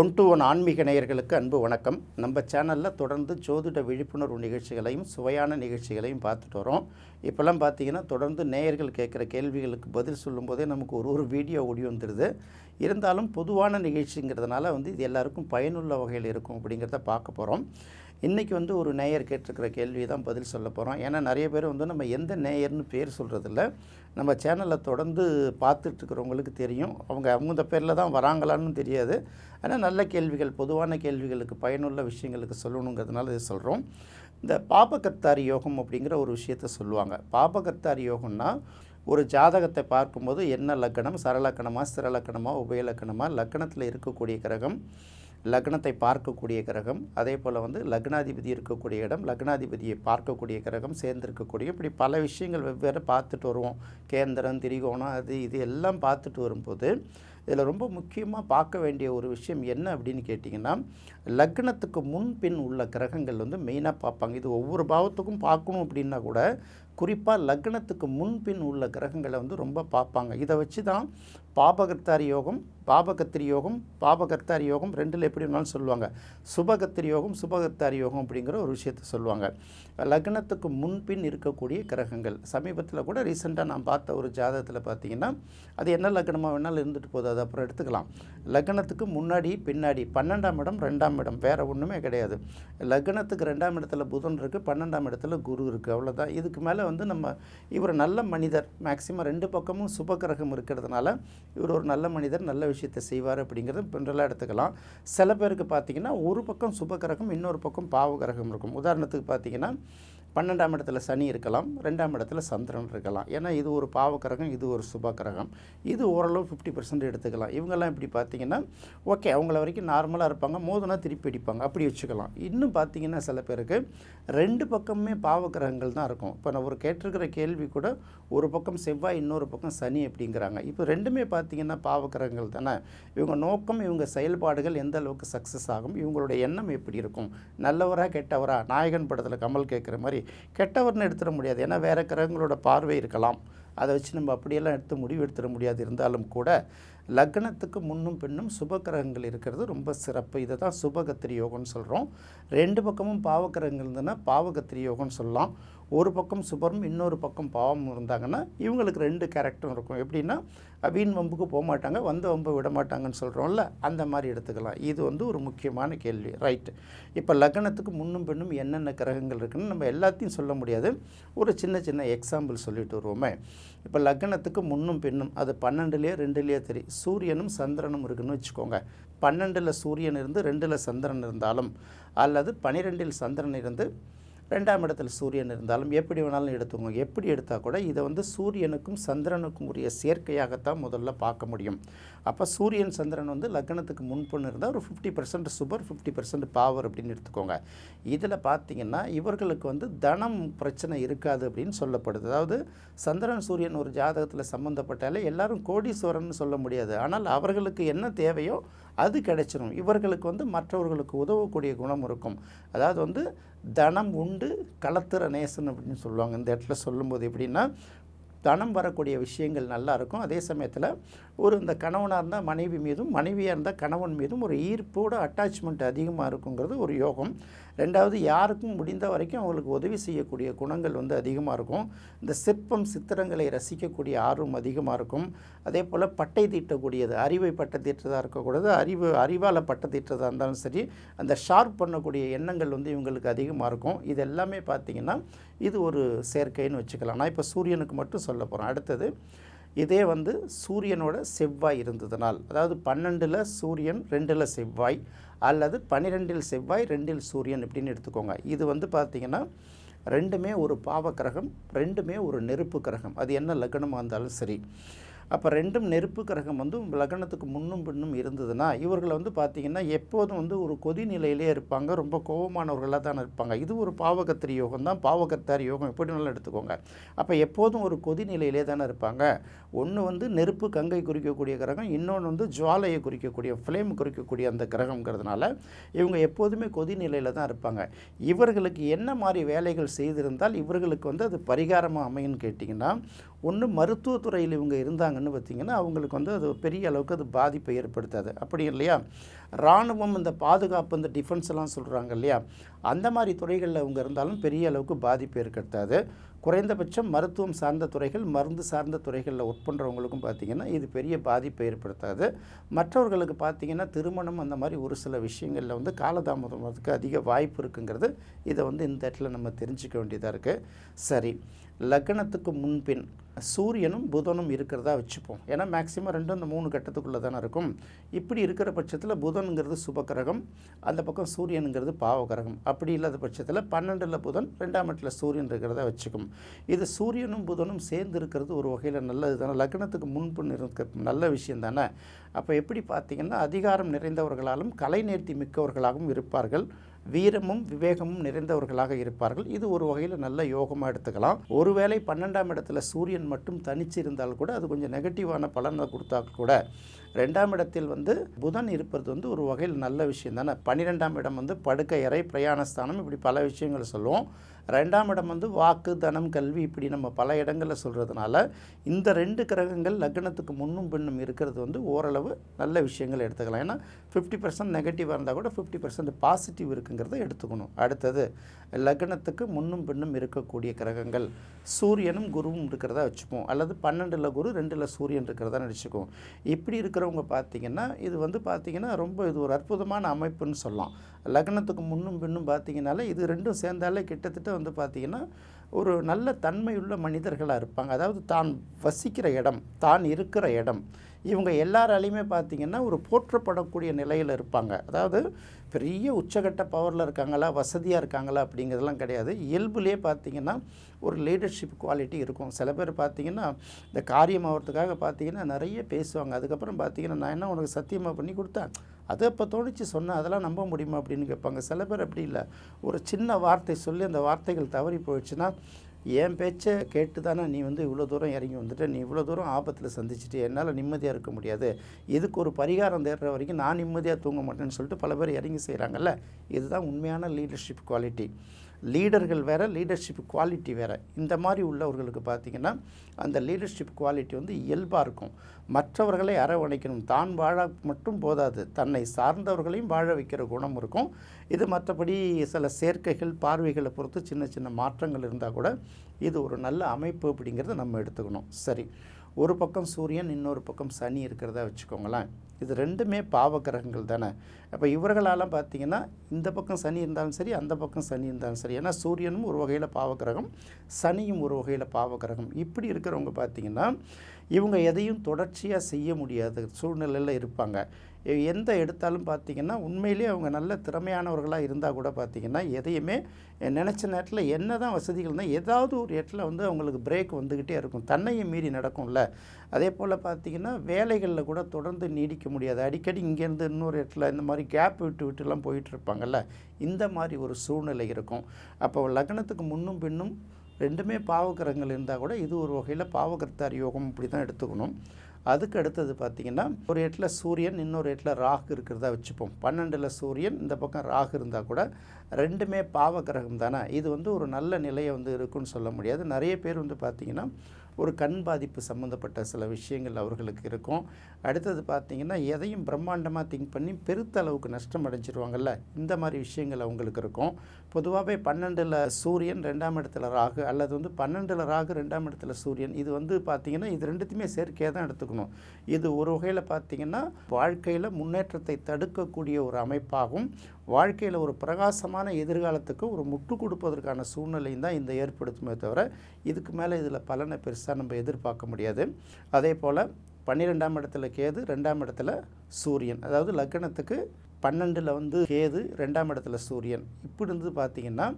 One to one ஆன்மீக நேயர்களுக்கு அன்பு வணக்கம். நம்ம சேனலில் தொடர்ந்து ஜோதிட விழிப்புணர்வு நிகழ்ச்சிகளையும் சுவையான நிகழ்ச்சிகளையும் பார்த்துட்டு வரோம். இப்போல்லாம் பார்த்தீங்கன்னா தொடர்ந்து நேயர்கள் கேட்குற கேள்விகளுக்கு பதில் சொல்லும்போதே நமக்கு ஒரு ஒரு வீடியோ ஓடி வந்துடுது இருந்தாலும் பொதுவான நிகழ்ச்சிங்கிறதுனால வந்து இது எல்லாருக்கும் பயனுள்ள வகையில் இருக்கும் அப்படிங்கிறத பார்க்க போகிறோம் இன்றைக்கி வந்து ஒரு நேயர் கேட்டிருக்கிற கேள்வி தான் பதில் சொல்ல போகிறோம் ஏன்னா நிறைய பேர் வந்து நம்ம எந்த நேயர்னு பேர் சொல்கிறதில்ல நம்ம சேனலை தொடர்ந்து பார்த்துட்ருக்கிறவங்களுக்கு தெரியும். அவங்க அவங்க பேரில் தான் வராங்களான்னு தெரியாது. ஆனால் நல்ல கேள்விகள் பொதுவான கேள்விகளுக்கு பயனுள்ள விஷயங்களுக்கு சொல்லணுங்கிறதுனால இதை சொல்கிறோம் இந்த பாபகர்த்தாரி யோகம் அப்படிங்கிற ஒரு விஷயத்த சொல்லுவாங்க. பாபகர்த்தாரி யோகம்னா ஒரு ஜாதகத்தை பார்க்கும்போது என்ன லக்கணம்? சரலக்கணமா ஸ்திரலக்கணமா உபயலக்கணமா? லக்கணத்தில் இருக்கக்கூடிய கிரகம் லக்னத்தை பார்க்கக்கூடிய கிரகம் அதே போல் வந்து லக்னாதிபதி இருக்கக்கூடிய இடம் லக்னாதிபதியை பார்க்கக்கூடிய கிரகம் சேர்ந்திருக்கக்கூடிய இப்படி பல விஷயங்கள் வெவ்வேறு பார்த்துட்டு வருவோம். கேந்திரம் திரிகோணம் அது இது எல்லாம் பார்த்துட்டு வரும்போது இதில் ரொம்ப முக்கியமாக பார்க்க வேண்டிய ஒரு விஷயம் என்ன அப்படின்னு கேட்டிங்கன்னா லக்னத்துக்கு முன்பின் உள்ள கிரகங்கள் வந்து மெயினாக பார்ப்பாங்க. இது ஒவ்வொரு பாவத்துக்கும் பார்க்கணும் அப்படின்னா கூட குறிப்பாக லக்னத்துக்கு முன்பின் உள்ள கிரகங்களை வந்து ரொம்ப பார்ப்பாங்க. இதை வச்சு தான் பாபகர்த்தாரி யோகம் பாபகத்திரி யோகம் பாபகர்த்தாரி யோகம் ரெண்டில் எப்படி வேணாலும் சொல்லுவாங்க. சுபகத்திரி யோகம் சுபகர்த்தாரி யோகம் அப்படிங்கிற ஒரு விஷயத்த சொல்லுவாங்க. லக்னத்துக்கு முன்பின் இருக்கக்கூடிய கிரகங்கள். சமீபத்தில் கூட ரீசெண்டாக நான் பார்த்த ஒரு ஜாதகத்தில் பார்த்தீங்கன்னா அது என்ன லக்னமாக வேணாலும் இருந்துட்டு போகுது. அது அப்புறம் எடுத்துக்கலாம். லக்னத்துக்கு முன்னாடி பின்னாடி பன்னெண்டாம் இடம் ரெண்டாம் இடம் வேறு ஒன்றுமே கிடையாது. லக்னத்துக்கு ரெண்டாம் இடத்துல புதன் இருக்குது பன்னெண்டாம் இடத்துல குரு இருக்குது அவ்வளோதான் இதுக்கு மேலே வந்து நம்ம இவர் நல்ல மனிதர். மேக்சிமம் ரெண்டு பக்கமும் சுபகிரகம் இருக்கிறதுனால இவர் ஒரு நல்ல மனிதர் நல்ல விஷயத்தை செய்வார் அப்படிங்கிறது பின்றலாக எடுத்துக்கலாம். சில பேருக்கு பார்த்தீங்கன்னா ஒரு பக்கம் சுபகிரகம் இன்னொரு பக்கம் பாவகிரகம் இருக்கும். உதாரணத்துக்கு பார்த்தீங்கன்னா பன்னெண்டாம் இடத்துல சனி இருக்கலாம் ரெண்டாம் இடத்துல சந்திரன் இருக்கலாம். ஏன்னா இது ஒரு பாவக்கிரகம் இது ஒரு சுபக்கிரகம். இது ஓரளவு ஃபிஃப்டி பர்சன்ட் எடுத்துக்கலாம். இவங்கெல்லாம் இப்படி பார்த்தீங்கன்னா ஓகே அவங்கள வரைக்கும் நார்மலாக இருப்பாங்க மோதுனா திருப்பி அடிப்பாங்க. அப்படி வச்சுக்கலாம். இன்னும் பார்த்தீங்கன்னா சில பேருக்கு ரெண்டு பக்கமுமே பாவக்கிரகங்கள் தான் இருக்கும். இப்போ நான் ஒரு கேட்டிருக்கிற கேள்வி கூட ஒரு பக்கம் செவ்வாய் இன்னொரு பக்கம் சனி அப்படிங்கிறாங்க. இப்போ ரெண்டுமே பார்த்தீங்கன்னா பாவக்கிரகங்கள் தானே? இவங்க நோக்கம் இவங்க செயல்பாடுகள் எந்த அளவுக்கு சக்ஸஸ் ஆகும் இவங்களுடைய எண்ணம் எப்படி இருக்கும்? நல்லவரா கெட்டவரா? நாயகன் படத்தில் கமல் கேட்குற மாதிரி கெட்டவர்னு எடுத்துட முடியாது. ஏன்னா வேறு கிரகங்களோட பார்வை இருக்கலாம். அதை வச்சு நம்ம அப்படியெல்லாம் எடுத்து முடிவு எடுத்துட முடியாது. இருந்தாலும் கூட லக்னத்துக்கு முன்னும் பின்னும் சுபக்கிரகங்கள் இருக்கிறது ரொம்ப சிறப்பு. இதை தான் சுபகத்திரி யோகம்னு சொல்கிறோம் ரெண்டு பக்கமும் பாவக்கிரகங்கள் இருந்ததுன்னா பாவகத்திரி யோகம்னு சொல்லலாம். ஒரு பக்கம் சுபரும் இன்னொரு பக்கம் பாவம் இருந்தாங்கன்னா இவங்களுக்கு ரெண்டு கேரக்டரும் இருக்கும். எப்படின்னா வீண் வம்புக்கு போக மாட்டாங்க வந்த வம்பு விட மாட்டாங்கன்னு சொல்கிறோம்ல அந்த மாதிரி எடுத்துக்கலாம். இது வந்து ஒரு முக்கியமான கேள்வி. ரைட்டு இப்போ லக்னத்துக்கு முன்னும் பின்னும் என்னென்ன கிரகங்கள் இருக்குன்னு நம்ம எல்லாத்தையும் சொல்ல முடியாது. ஒரு சின்ன சின்ன எக்ஸாம்பிள் சொல்லிட்டு வருவோமே. இப்போ லக்னத்துக்கு முன்னும் பின்னும் அது பன்னெண்டுலேயே ரெண்டுலேயே தெரியும் சூரியனும் சந்திரனும் இருக்குன்னு வச்சுக்கோங்க. பன்னெண்டில் சூரியன் இருந்து ரெண்டில் சந்திரன் இருந்தாலும் அல்லது பனிரெண்டில் சந்திரன் இருந்து ரெண்டாம் இடத்துல சூரியன் இருந்தாலும் எப்படி வேணாலும் எடுத்துக்கோங்க. எப்படி எடுத்தால் கூட இதை வந்து சூரியனுக்கும் சந்திரனுக்கும் உரிய சேர்க்கையாகத்தான் முதல்ல பார்க்க முடியும். அப்போ சூரியன் சந்திரன் வந்து லக்னத்துக்கு முன்பொன்று இருந்தால் ஒரு fifty percent super fifty percent power அப்படின்னு எடுத்துக்கோங்க. இதில் பார்த்தீங்கன்னா இவர்களுக்கு வந்து தனம் பிரச்சனை இருக்காது அப்படின்னு சொல்லப்படுது. அதாவது சந்திரன் சூரியன் ஒரு ஜாதகத்தில் சம்மந்தப்பட்டாலே எல்லாரும் கோடீஸ்வரன் சொல்ல முடியாது. ஆனால் அவர்களுக்கு என்ன தேவையோ அது கிடைச்சிரும். இவர்களுக்கு வந்து மற்றவர்களுக்கு உதவக்கூடிய குணம் இருக்கும். அதாவது வந்து தனம் உண்டு களத்திற நேசன் அப்படின்னு சொல்லுவாங்க. இந்த இடத்துல சொல்லும்போது எப்படின்னா தனம் வரக்கூடிய விஷயங்கள் நல்லா இருக்கும். அதே சமயத்தில் ஒரு இந்த கணவனாக இருந்தால் மனைவி மீதும் மனைவியாக இருந்தால் கணவன் மீதும் ஒரு ஈர்ப்போடு அட்டாச்மெண்ட் அதிகமாக இருக்குங்கிறது ஒரு யோகம். ரெண்டாவது யாருக்கும் முடிந்த வரைக்கும் அவங்களுக்கு உதவி செய்யக்கூடிய குணங்கள் வந்து அதிகமாக இருக்கும். இந்த சிற்பம் சித்திரங்களை ரசிக்கக்கூடிய ஆர்வம் அதிகமாக இருக்கும். அதே போல் பட்டை தீட்டக்கூடியது அறிவை பட்டை தீட்டதாக இருக்கக்கூடாது. அறிவு அறிவால் பட்டை தீட்டதாக இருந்தாலும் சரி அந்த ஷார்ப் பண்ணக்கூடிய எண்ணங்கள் வந்து இவங்களுக்கு அதிகமாக இருக்கும். இது எல்லாமே பார்த்திங்கன்னா இது ஒரு சேர்க்கைன்னு வச்சுக்கலாம். நான் இப்போ சூரியனுக்கு மட்டும் சொல்ல போகிறேன் அடுத்தது இதே வந்து சூரியனோட செவ்வாய் இருந்ததுனால் அதாவது பன்னெண்டில் சூரியன் ரெண்டில் செவ்வாய் அல்லது பன்னிரெண்டில் செவ்வாய் ரெண்டில் சூரியன் இப்படின்னு எடுத்துக்கோங்க. இது வந்து பார்த்திங்கன்னா ரெண்டுமே ஒரு பாவ கிரகம் ரெண்டுமே ஒரு நெருப்பு கிரகம். அது என்ன லக்னமாக இருந்தாலும் சரி. அப்போ ரெண்டும் நெருப்பு கிரகம் வந்து லக்னத்துக்கு முன்னும் பின்னும் இருந்ததுன்னா இவர்களை வந்து பார்த்திங்கன்னா எப்போதும் வந்து ஒரு கொதி நிலையிலே இருப்பாங்க ரொம்ப கோபமானவர்களாக தான் இருப்பாங்க. இது ஒரு பாவகத்திரி யோகம் தான். பாவகத்தாரி யோகம் எப்படி நல்லா எடுத்துக்கோங்க. அப்போ எப்போதும் ஒரு கொதி நிலையிலே தானே இருப்பாங்க. ஒன்று வந்து நெருப்பு கங்கை குறிக்கக்கூடிய கிரகம் இன்னொன்று வந்து ஜுவாலையை குறிக்கக்கூடிய ஃப்ளேம் குறிக்கக்கூடிய அந்த கிரகங்கிறதுனால இவங்க எப்போதுமே கொதி நிலையில் தான் இருப்பாங்க. இவர்களுக்கு என்ன மாதிரி வேலைகள் செய்திருந்தால் இவர்களுக்கு வந்து அது பரிகாரமாக அமையும்னு கேட்டிங்கன்னா ஒன்று மருத்துவத்துறையில் இவங்க இருந்தாங்க இருந்தாங்கன்னு பார்த்தீங்கன்னா அவங்களுக்கு வந்து அது பெரிய அளவுக்கு அது பாதிப்பை ஏற்படுத்தாது. அப்படி இல்லையா? இராணுவம் இந்த பாதுகாப்பு இந்த டிஃபென்ஸ் எல்லாம் சொல்கிறாங்க இல்லையா? அந்த மாதிரி துறைகளில் அவங்க இருந்தாலும் பெரிய அளவுக்கு பாதிப்பு ஏற்படுத்தாது. குறைந்தபட்சம் மருத்துவம் சார்ந்த துறைகள் மருந்து சார்ந்த துறைகளில் ஒர்க் பண்ணுறவங்களுக்கும் பார்த்திங்கன்னா இது பெரிய பாதிப்பை ஏற்படுத்தாது. மற்றவர்களுக்கு பார்த்திங்கன்னா திருமணம் அந்த மாதிரி ஒரு சில விஷயங்களில் வந்து காலதாமதம் வரதுக்கு அதிக வாய்ப்பு இருக்குங்கிறது இதை வந்து இந்த இடத்துல நம்ம தெரிஞ்சுக்க வேண்டியதாக இருக்குது சரி லக்னத்துக்கு முன்பின் சூரியனும் புதனும் இருக்கிறதா வச்சுப்போம். ஏன்னா மேக்சிமம் ரெண்டும் இந்த மூணு கட்டத்துக்குள்ளே தானே இருக்கும். இப்படி இருக்கிற பட்சத்தில் புதனுங்கிறது சுபகிரகம் அந்த பக்கம் சூரியனுங்கிறது பாவகிரகம் அப்படி இல்லாத பட்சத்தில் பன்னெண்டில் புதன் ரெண்டாம் இடத்துல சூரியன் இருக்கிறதா வச்சுக்கும். இது சூரியனும் புதனும் சேர்ந்து இருக்கிறது ஒரு வகையில் நல்லது தானே. லக்னத்துக்கு முன்பின் இருக்க நல்ல விஷயம் தானே. அப்போ எப்படி பார்த்தீங்கன்னா அதிகாரம் நிறைந்தவர்களாலும் கலை நேர்த்தி மிக்கவர்களாகவும் இருப்பார்கள். வீரமும் விவேகமும் நிறைந்தவர்களாக இருப்பார்கள். இது ஒரு வகையில் நல்ல யோகமாக எடுத்துக்கலாம். ஒருவேளை பன்னெண்டாம் இடத்துல சூரியன் மட்டும் தனிச்சு இருந்தால் கூட அது கொஞ்சம் நெகட்டிவான பலனை கொடுத்தா கூட ரெண்டாம் இடத்தில் வந்து புதன் இருப்பது வந்து ஒரு வகையில் நல்ல விஷயம் தானே. பன்னிரெண்டாம் இடம் வந்து படுக்கை அறை பிரயாணஸ்தானம் இப்படி பல விஷயங்கள் சொல்லுவோம். ரெண்டாம் இடம் வந்து வாக்கு தனம் கல்வி இப்படி நம்ம பல இடங்களில் சொல்கிறதுனால இந்த ரெண்டு கிரகங்கள் லக்னத்துக்கு முன்னும் பின்னும் இருக்கிறது வந்து ஓரளவு நல்ல விஷயங்கள் எடுத்துக்கலாம். ஏன்னா ஃபிஃப்டி பர்சன்ட் நெகட்டிவாக இருந்தால் கூட ஃபிஃப்டி பர்சன்ட் பாசிட்டிவ் இருக்குங்கிறத எடுத்துக்கணும். அடுத்தது லக்னத்துக்கு முன்னும் பின்னும் இருக்கக்கூடிய கிரகங்கள் சூரியனும் குருவும் இருக்கிறதா வச்சுப்போம். அல்லது பன்னெண்டில் குரு ரெண்டில் சூரியன் இருக்கிறதா நினச்சிக்குவோம். இப்படி இருக்கிறவங்க பார்த்தீங்கன்னா இது வந்து பார்த்தீங்கன்னா ரொம்ப இது ஒரு அற்புதமான அமைப்புன்னு சொல்லலாம். லக்னத்துக்கு முன்னும் பின்னும் பார்த்தீங்கனாலே இது ரெண்டும் சேர்ந்தாலே கிட்டத்தட்ட வந்து பார்த்திங்கன்னா ஒரு நல்ல தன்மையுள்ள மனிதர்களாக இருப்பாங்க. அதாவது தான் வசிக்கிற இடம் தான் இருக்கிற இடம். இவங்க எல்லாராலையுமே பார்த்திங்கன்னா ஒரு போற்றப்படக்கூடிய நிலையில் இருப்பாங்க. அதாவது பெரிய உச்சகட்ட பவரில் இருக்காங்களா வசதியாக இருக்காங்களா அப்படிங்கிறதெல்லாம் கிடையாது. இயல்புலேயே பார்த்தீங்கன்னா ஒரு லீடர்ஷிப் குவாலிட்டி இருக்கும். சில பேர் பார்த்தீங்கன்னா இந்த காரியம் ஆகிறதுக்காக பார்த்தீங்கன்னா நிறைய பேசுவாங்க. அதுக்கப்புறம் பார்த்திங்கன்னா நான் என்ன உனக்கு சத்தியமாக பண்ணி கொடுத்தேன்? அது அப்போ தோணிச்சு சொன்ன அதெல்லாம் நம்ப முடியுமா அப்படின்னு கேட்பாங்க. சில பேர் அப்படி இல்லை. ஒரு சின்ன வார்த்தை சொல்லி அந்த வார்த்தைகள் தவறி போயிடுச்சுன்னா என் பேச்சை கேட்டு தானே நீ வந்து இவ்வளோ தூரம் இறங்கி வந்துட்டு? நீ இவ்வளோ தூரம் ஆபத்தில் சந்திச்சுட்டு என்னால் நிம்மதியாக இருக்க முடியாது. இதுக்கு ஒரு பரிகாரம் தேடுற வரைக்கும் நான் நிம்மதியாக தூங்க மாட்டேன்னு சொல்லிட்டு பல பேர் இறங்கி செய்கிறாங்கல்ல இதுதான் உண்மையான லீடர்ஷிப் குவாலிட்டி லீடர்கள் வேறு லீடர்ஷிப் குவாலிட்டி வேறு. இந்த மாதிரி உள்ளவர்களுக்கு பார்த்திங்கன்னா அந்த லீடர்ஷிப் குவாலிட்டி வந்து இயல்பாக இருக்கும். மற்றவர்களை அரவணைக்கணும். தான் வாழ மட்டும் போதாது. தன்னை சார்ந்தவர்களையும் வாழ வைக்கிற குணம் இருக்கும். இது மற்றபடி சில சேர்க்கைகள் பார்வைகளை பொறுத்து சின்ன சின்ன மாற்றங்கள் இருந்தால் கூட இது ஒரு நல்ல அமைப்பு அப்படிங்கிறத நம்ம எடுத்துக்கணும். சரி. ஒரு பக்கம் சூரியன் இன்னொரு பக்கம் சனி இருக்கிறதா வச்சுக்கோங்களேன். இது ரெண்டுமே பாவ கிரகங்கள் தானே. அப்போ இவர்களால் பார்த்தீங்கன்னா இந்த பக்கம் சனி இருந்தாலும் சரி அந்த பக்கம் சனி இருந்தாலும் சரி. ஏன்னா சூரியனும் ஒரு வகையில் பாவகிரகம் சனியும் ஒரு வகையில் பாவகிரகம் இப்படி இருக்கிறவங்க பார்த்தீங்கன்னா இவங்க எதையும் தொடர்ச்சியாக செய்ய முடியாத சூழ்நிலையில் இருப்பாங்க. எந்த எடுத்தாலும் பார்த்தீங்கன்னா உண்மையிலேயே அவங்க நல்ல திறமையானவர்களாக இருந்தால் கூட பார்த்தீங்கன்னா எதையுமே நினச்ச நேரத்தில் என்ன தான் வசதிகள் இருந்தால் ஏதாவது ஒரு இடத்துல வந்து அவங்களுக்கு பிரேக் வந்துக்கிட்டே இருக்கும். தன்னையும் மீறி நடக்கும்ல. அதே போல் பார்த்திங்கன்னா வேலைகளில் கூட தொடர்ந்து நீடிக்க முடியாது. அடிக்கடி இங்கேருந்து இன்னொரு இடத்துல இந்த மாதிரி கேப் விட்டு விட்டுலாம் போயிட்டு இருப்பாங்கல்ல. இந்த மாதிரி ஒரு சூழ்நிலை இருக்கும். அப்போ லக்னத்துக்கு முன்னும் பின்னும் ரெண்டுமே பாவகிரகங்கள் இருந்தால் கூட இது ஒரு வகையில் பாவகர்த்தார் யோகம் இப்படி தான் எடுத்துக்கணும். அதுக்கு அடுத்தது பார்த்திங்கன்னா ஒரு இடத்துல சூரியன் இன்னொரு இடத்துல ராகு இருக்கிறதா வச்சுப்போம். பன்னெண்டில் சூரியன் இந்த பக்கம் ராகு இருந்தால் கூட ரெண்டுமே பாவகிரகம் தானே. இது வந்து ஒரு நல்ல நிலையை வந்து இருக்குன்னு சொல்ல முடியாது. நிறைய பேர் வந்து பார்த்திங்கன்னா ஒரு கண் பாதிப்பு சம்மந்தப்பட்ட சில விஷயங்கள் அவர்களுக்கு இருக்கும். அடுத்தது பார்த்திங்கன்னா எதையும் பிரம்மாண்டமாக திங்க் பண்ணி பெருத்த அளவுக்கு நஷ்டம் அடைஞ்சிருவாங்கல்ல? இந்த மாதிரி விஷயங்கள் அவங்களுக்கு இருக்கும். பொதுவாகவே பன்னெண்டில் சூரியன் ரெண்டாம் இடத்துல ராகு அல்லது வந்து பன்னெண்டில் ராகு ரெண்டாம் இடத்துல சூரியன். இது வந்து பார்த்திங்கன்னா இது ரெண்டுத்தையுமே சேர்க்கையாக தான் எடுத்துக்கணும். இது ஒரு வகையில் பார்த்திங்கன்னா வாழ்க்கையில் முன்னேற்றத்தை தடுக்கக்கூடிய ஒரு அமைப்பாகும். வாழ்க்கையில் ஒரு பிரகாசமான எதிர்காலத்துக்கு ஒரு முட்டு கொடுப்பதற்கான சூழ்நிலையும் தான் இந்த ஏற்படுத்துமே தவிர இதுக்கு மேலே இதில் பலனை பெருசாக நம்ம எதிர்பார்க்க முடியாது. அதே போல் பன்னிரெண்டாம் இடத்துல கேது ரெண்டாம் இடத்துல சூரியன். அதாவது லக்னத்துக்கு பன்னெண்டில் வந்து கேது ரெண்டாம் இடத்துல சூரியன். இப்படி இருந்து பார்த்தீங்கன்னா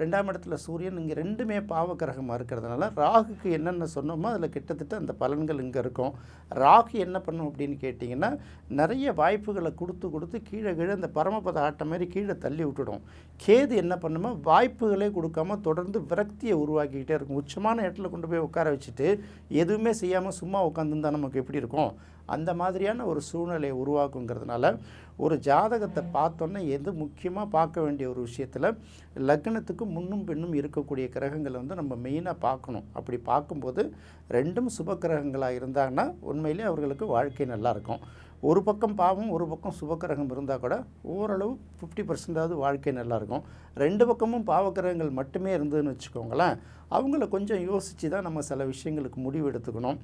ரெண்டாம் இடத்துல சூரியன் இங்கே ரெண்டுமே பாவகிரகமாக இருக்கிறதுனால ராகுக்கு என்னென்ன சொன்னோமோ அதில் கிட்டத்தட்ட அந்த பலன்கள் இங்கே இருக்கும். ராகு என்ன பண்ணும் அப்படின்னு கேட்டிங்கன்னா நிறைய வாய்ப்புகளை கொடுத்து கொடுத்து கீழே கீழே இந்த பரமபத ஆட்டம் மாதிரி கீழே தள்ளி விட்டுடும். கேது என்ன பண்ணுமோ வாய்ப்புகளே கொடுக்காம தொடர்ந்து விரக்தியை உருவாக்கிக்கிட்டே இருக்கும். உச்சமான இடத்துல கொண்டு போய் உட்கார வச்சுட்டு எதுவுமே செய்யாமல் சும்மா உட்காந்துருந்தா நமக்கு எப்படி இருக்கும்? அந்த மாதிரியான ஒரு சூழ்நிலையை உருவாக்குங்கிறதுனால ஒரு ஜாதகத்தை பார்த்தோன்னே எது முக்கியமாக பார்க்க வேண்டிய ஒரு விஷயத்தில் லக்னத்துக்கு முன்னும் பின்னும் இருக்கக்கூடிய கிரகங்களை வந்து நம்ம மெயினாக பார்க்கணும். அப்படி பார்க்கும்போது ரெண்டும் சுப கிரகங்களாக இருந்தாங்கன்னா உண்மையிலே அவர்களுக்கு வாழ்க்கை நல்லாயிருக்கும் ஒரு பக்கம் பாவம் ஒரு பக்கம் சுபக்கிரகம் இருந்தால் கூட ஓரளவு ஃபிஃப்டி பர்சன்டாவது வாழ்க்கை நல்லாயிருக்கும் ரெண்டு பக்கமும் பாவக்கிரகங்கள் மட்டுமே இருந்ததுன்னு வச்சுக்கோங்களேன் அவங்கள கொஞ்சம் யோசித்து தான் நம்ம சில விஷயங்களுக்கு முடிவு எடுத்துக்கணும்.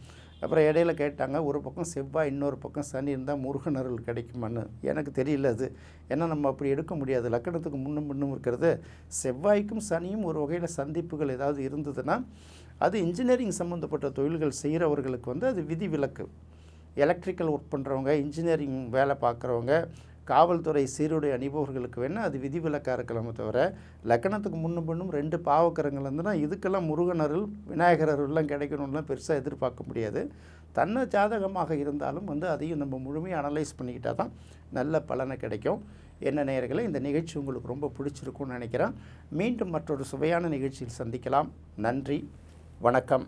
அப்புறம் இடையில கேட்டாங்க ஒரு பக்கம் செவ்வாய் இன்னொரு பக்கம் சனி இருந்தால் முருகன் அருள் கிடைக்குமான்னு. எனக்கு தெரியல அது. ஏன்னா நம்ம அப்படி எடுக்க முடியாது. லக்கணத்துக்கு முன்னும் முன்னும் இருக்கிறது. செவ்வாய்க்கும் சனியும் ஒரு வகையில் சந்திப்புகள் ஏதாவது இருந்ததுன்னா அது இன்ஜினியரிங் சம்மந்தப்பட்ட தொழில்கள் செய்கிறவர்களுக்கு வந்து அது விதி விலக்கு எலக்ட்ரிக்கல் ஒர்க் பண்ணுறவங்க இன்ஜினியரிங் வேலை பார்க்குறவங்க காவல்துறை சீருடை அணிபவர்களுக்கு வேணால் அது விதிவிலக்காக இருக்கலாமே தவிர லக்கணத்துக்கு முன்னும் பின்னும் ரெண்டு பாவக்கரங்கள் இருந்துன்னா இதுக்கெல்லாம் முருகன் அருள் விநாயகர் அருள்லாம் கிடைக்கணும்லாம் பெருசாக எதிர்பார்க்க முடியாது. தன்னை ஜாதகமாக இருந்தாலும் வந்து அதையும் நம்ம முழுமையாக அனலைஸ் பண்ணிக்கிட்டால் தான் நல்ல பலனை கிடைக்கும். என்ன நேர்களை இந்த நிகழ்ச்சி உங்களுக்கு ரொம்ப பிடிச்சிருக்கும்னு நினைக்கிறேன். மீண்டும் மற்றொரு சுவையான நிகழ்ச்சியில் சந்திக்கலாம். நன்றி. வணக்கம்.